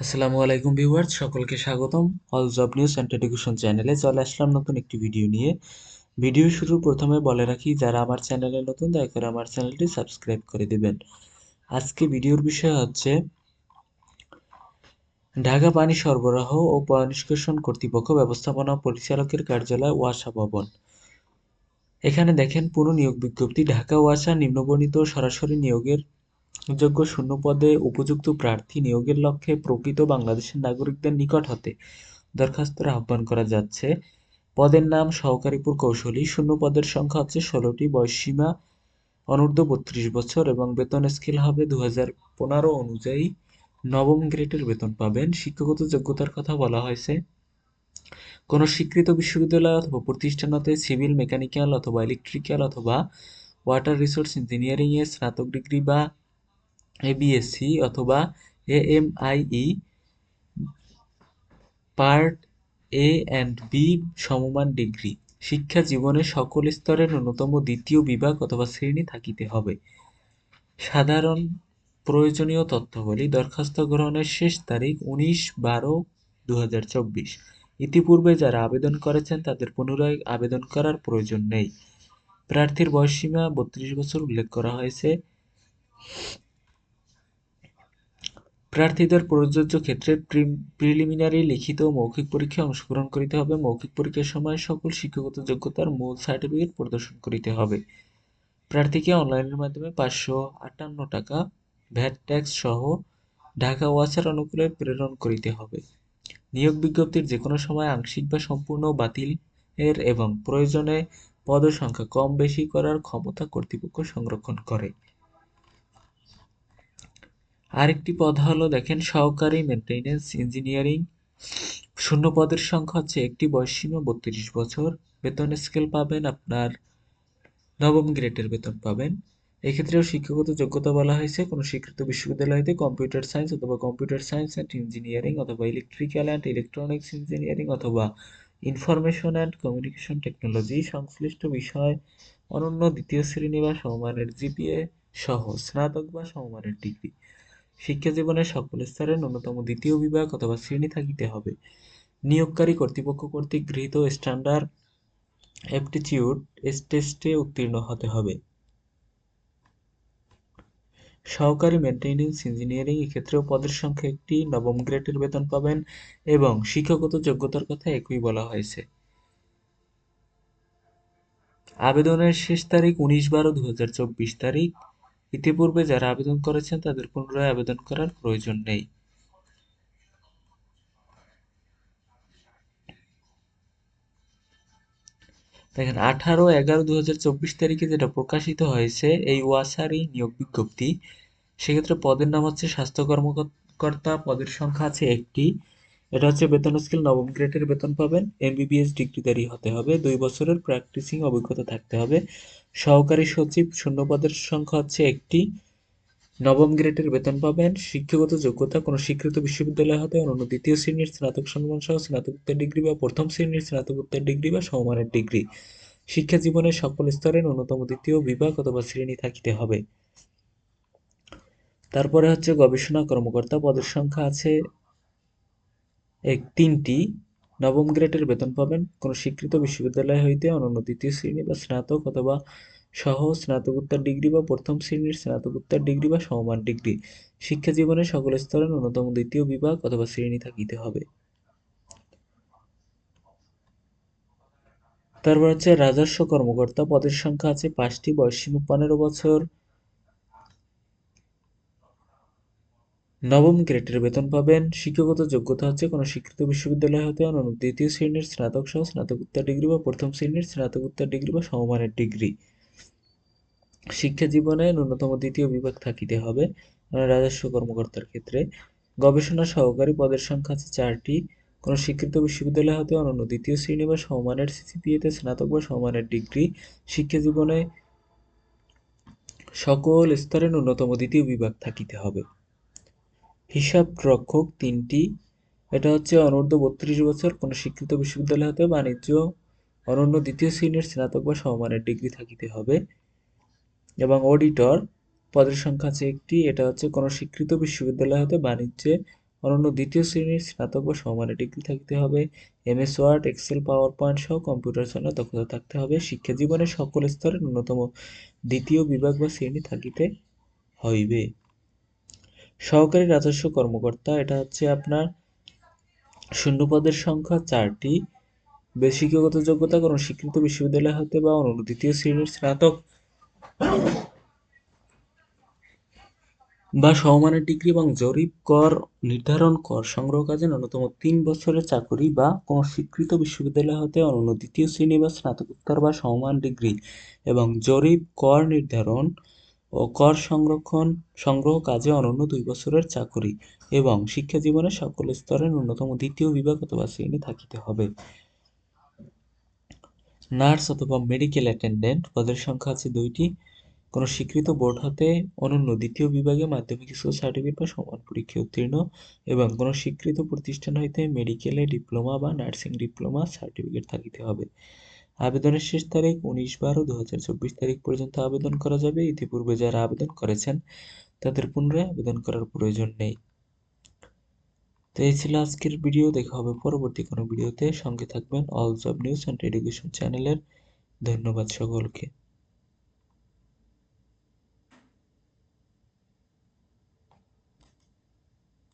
আসসালামু আলাইকুম ভিউয়ার্স, সকলকে স্বাগতম। All job news and education চ্যানেলে চলে আসলাম নতুন একটি ভিডিও নিয়ে। ভিডিও শুরু প্রথমে বলে রাখি, যারা আমার চ্যানেলে নতুন, দয়া করে আমার চ্যানেলটি সাবস্ক্রাইব করে দিবেন। আজকে ভিডিওর বিষয় হচ্ছে, ঢাকা পানি সরবরাহ ও পয়নিষ্কাশন কর্তৃপক্ষ ব্যবস্থাপনা পরিচালকের কার্যালয় ওয়াসা ভবন। এখানে দেখেন পুরো নিয়োগ বিজ্ঞপ্তি, ঢাকা ওয়াসা নিম্নবর্ণিত সরাসরি নিয়োগের যোগ্য শূন্য পদে উপযুক্ত প্রার্থী নিয়োগের লক্ষ্যে প্রকৃত বাংলাদেশের নাগরিকদের নিকট হতে দরখাস্তের আহ্বান করা যাচ্ছে। পদের নাম সহকারী প্রকৌশলী শূন্য পদের সংখ্যা হচ্ছে ষোলোটি বয়সসীমা অনূর্ধ্ব বত্রিশ বছর এবং বেতন স্কেল হবে দু হাজার পনেরো অনুযায়ী নবম গ্রেডের বেতন পাবেন। শিক্ষাগত যোগ্যতার কথা বলা হয়েছে। কোনো স্বীকৃত বিশ্ববিদ্যালয় অথবা প্রতিষ্ঠান হতে সিভিল, মেকানিক্যাল অথবা ইলেকট্রিক্যাল অথবা ওয়াটার রিসোর্স ইঞ্জিনিয়ারিংয়ে স্নাতক ডিগ্রি বা এবিএসসি অথবা AMIE part A and B সমমান ডিগ্রি। শিক্ষা জীবনের সকল স্তরের ন্যূনতম দ্বিতীয় বিভাগ অথবা শ্রেণি থাকিতে হবে। সাধারণ প্রয়োজনীয় তথ্যাবলী দরখাস্ত গ্রহণের শেষ তারিখ উনিশ বারো দু ইতিপূর্বে যারা আবেদন করেছেন তাদের পুনরায় আবেদন করার প্রয়োজন নেই। প্রার্থীর বয়সসীমা বত্রিশ বছর উল্লেখ করা হয়েছে। প্রার্থীদের প্রযোজ্য ক্ষেত্রে প্রিলিমিনারি লিখিত মৌখিক পরীক্ষায় অংশগ্রহণ করিতে হবে। মৌখিক পরীক্ষার সময় সকল শিক্ষাগত যোগ্যতার মূল সার্টিফিকেট প্রদর্শন করিতে হবে। প্রার্থীকে অনলাইনের মাধ্যমে পাঁচশো আটান্ন টাকা ভ্যাট ট্যাক্স সহ ঢাকা ওয়াসার অনুকূলে প্রেরণ করিতে হবে। নিয়োগ বিজ্ঞপ্তির যে কোনো সময় আংশিক বা সম্পূর্ণ বাতিল এর এবং প্রয়োজনে পদসংখ্যা কম বেশি করার ক্ষমতা কর্তৃপক্ষ সংরক্ষণ করে। আরেকটি পদ হলো, দেখেন, সহকারী মেনটেন্যান্স ইঞ্জিনিয়ারিং। শূন্য পদের সংখ্যা হচ্ছে একটি, বয়সসীমা বত্রিশ বছর। বেতন স্কেল পাবেন আপনার, নবম গ্রেডের বেতন পাবেন। এক্ষেত্রেও শিক্ষাগত যোগ্যতা বলা হয়েছে, কোনো স্বীকৃত বিশ্ববিদ্যালয়তে কম্পিউটার সায়েন্স অথবা কম্পিউটার সায়েন্স অ্যান্ড ইঞ্জিনিয়ারিং অথবা ইলেকট্রিক্যাল অ্যান্ড ইলেকট্রনিক্স ইঞ্জিনিয়ারিং অথবা ইনফরমেশন অ্যান্ড কমিউনিকেশন টেকনোলজি সংশ্লিষ্ট বিষয়, অনন্য দ্বিতীয় শ্রেণি বা সমমানের জিপিএ সহ স্নাতক বা সমমানের ডিগ্রি। শিক্ষা জীবনের সকল স্তরের ন্যূনতম দ্বিতীয় বিভাগ অথবা শ্রেণি থাকিতে হবে। নিয়োগকারী কর্তৃপক্ষ কর্তৃক গৃহীত স্ট্যান্ডার্ড অ্যাপটিটিউড টেস্টে উত্তীর্ণ হতে হবে। সহকারী মেনটেন্যান্স ইঞ্জিনিয়ারিং এক্ষেত্রেও পদের সংখ্যা একটি, নবম গ্রেডের বেতন পাবেন এবং শিক্ষাগত যোগ্যতার কথা একই বলা হয়েছে। আবেদনের শেষ তারিখ উনিশ বারো দু তারিখ। ইতিপূর্বে যারা আবেদন করেছেন, তাদের পুনরায় আবেদন করার প্রয়োজন নেই। দেখেন, আঠারো এগারো দু তারিখে যেটা প্রকাশিত হয়েছে, এই ওয়াসারি নিয়োগ বিজ্ঞপ্তি, সেক্ষেত্রে পদের নাম হচ্ছে স্বাস্থ্য কর্মকর্তা, পদের সংখ্যা আছে একটি। এটা হচ্ছে বেতন স্কেল, নবম গ্রেডের বেতন পাবেন। এমবিবিএস ডিগ্রিধারী হতে হবে। দুই বছরের প্র্যাকটিসিং অভিজ্ঞতা থাকতে হবে। সহকারী সচিব শূন্য পদের সংখ্যা হচ্ছে একটি। নবম গ্রেডের বেতন পাবেন। শিক্ষাগত যোগ্যতা, কোনো স্বীকৃত বিশ্ববিদ্যালয় হতে অনন্য দ্বিতীয় শ্রেণির স্নাতক সম্মান সহ স্নাতকোত্তর ডিগ্রি বা প্রথম শ্রেণির স্নাতকোত্তর ডিগ্রি বা সমমানের ডিগ্রি। শিক্ষা জীবনের সকল স্তরে ন্যূনতম দ্বিতীয় বিভাগ অথবা শ্রেণি থাকিতে হবে। তারপরে হচ্ছে গবেষণা কর্মকর্তা পদের সংখ্যা আছে এক তিনটি নবম গ্রেডের বেতন পাবেন। কোনো স্বীকৃত বিশ্ববিদ্যালয় হইতে অনন্য দ্বিতীয় শ্রেণি বা স্নাতক অথবা সহ স্নাতকোত্তর ডিগ্রি বা প্রথম শ্রেণির স্নাতকোত্তর ডিগ্রি বা সমমান ডিগ্রি। শিক্ষা জীবনের সকল স্তরে ন্যূনতম দ্বিতীয় বিভাগ অথবা শ্রেণি থাকিতে হবে। তারপর হচ্ছে রাজস্ব কর্মকর্তা পদের সংখ্যা আছে পাঁচটি। বয়সসীমা পনেরো বছর। নবম গ্রেডের বেতন পাবেন। শিক্ষাগত যোগ্যতা হচ্ছে কোনো স্বীকৃত বিশ্ববিদ্যালয় হতে অনন্য দ্বিতীয় শ্রেণির স্নাতক সহ স্নাতকোত্তর ডিগ্রি বা প্রথম শ্রেণির স্নাতকোত্তর ডিগ্রি বা সমমানের ডিগ্রি। শিক্ষা জীবনে ন্যূনতম দ্বিতীয় বিভাগ থাকিতে হবে রাজস্ব কর্মকর্তার ক্ষেত্রে। গবেষণা সহকারী পদের সংখ্যা আছে চারটি। কোনো স্বীকৃত বিশ্ববিদ্যালয় হতে অনন্য দ্বিতীয় শ্রেণি বা সমমানের সিসিপিএতে স্নাতক বা সমমানের ডিগ্রি। শিক্ষা জীবনে সকল স্তরে ন্যূনতম দ্বিতীয় বিভাগ থাকিতে হবে। হিসাব রক্ষক তিনটি। এটা হচ্ছে অনূর্ধ্ব বত্রিশ বছর কোনো স্বীকৃত বিশ্ববিদ্যালয় হতে বাণিজ্য, অনন্য দ্বিতীয় শ্রেণির স্নাতক বা সমমানের ডিগ্রি থাকিতে হবে এবং অডিটর পদের সংখ্যা আছে একটি। এটা হচ্ছে কোনো স্বীকৃত বিশ্ববিদ্যালয় হতে বাণিজ্যে অনন্য দ্বিতীয় শ্রেণির স্নাতক বা সমমানের ডিগ্রি থাকতে হবে। MS Word, Excel PowerPoint সহ কম্পিউটার চালানোর দক্ষতা থাকতে হবে। শিক্ষা জীবনের সকল স্তরে ন্যূনতম দ্বিতীয় বিভাগ বা শ্রেণি থাকিতে হইবে। সহকারী রাজস্ব কর্মকর্তা, এটা হচ্ছে আপনার শূন্যপদের সংখ্যা চারটি। শিক্ষাগত যোগ্যতা কোনো স্বীকৃত বিশ্ববিদ্যালয় হতে বা অনন্য দ্বিতীয় শ্রেণির স্নাতক বা সমমানের ডিগ্রি এবং জরিপ কর নির্ধারণ কর সংগ্রহ কাজে ন্যূনতম তিন বছরের চাকরি বা কোনো স্বীকৃত বিশ্ববিদ্যালয় হতে অনন্য দ্বিতীয় শ্রেণি বা স্নাতকোত্তর বা সমমান ডিগ্রি এবং জরিপ কর নির্ধারণ ও কর সংরক্ষণ সংগ্রহ কাজে অনন্য দুই বছরের চাকরি এবং শিক্ষা জীবনের সকল স্তরে ন্যূনতম দ্বিতীয় বিভাগ অথবা শ্রেণি থাকিতে হবে। নার্স অথবা মেডিকেল অ্যাটেন্ডেন্ট পদের সংখ্যা আছে দুইটি। কোনো স্বীকৃত বোর্ড হতে অনন্য দ্বিতীয় বিভাগে মাধ্যমিক স্কুল সার্টিফিকেট বা সমান পরীক্ষায় উত্তীর্ণ এবং কোনো স্বীকৃত প্রতিষ্ঠান হইতে মেডিকেলে ডিপ্লোমা বা নার্সিং ডিপ্লোমা সার্টিফিকেট থাকিতে হবে। আবেদনের শেষ তারিখ উনিশ বারো দু হাজার চব্বিশ তারিখ পর্যন্ত আবেদন করা যাবে। ইতিপূর্বে যারা আবেদন করেছেন, তাদের পুনরায় আবেদন করার প্রয়োজন নেই। তো এই ছিল আজকের ভিডিও। দেখা হবে পরবর্তী কোনো ভিডিওতে। সঙ্গে থাকবেন all job news and education চ্যানেলের ধন্যবাদ সকলকে।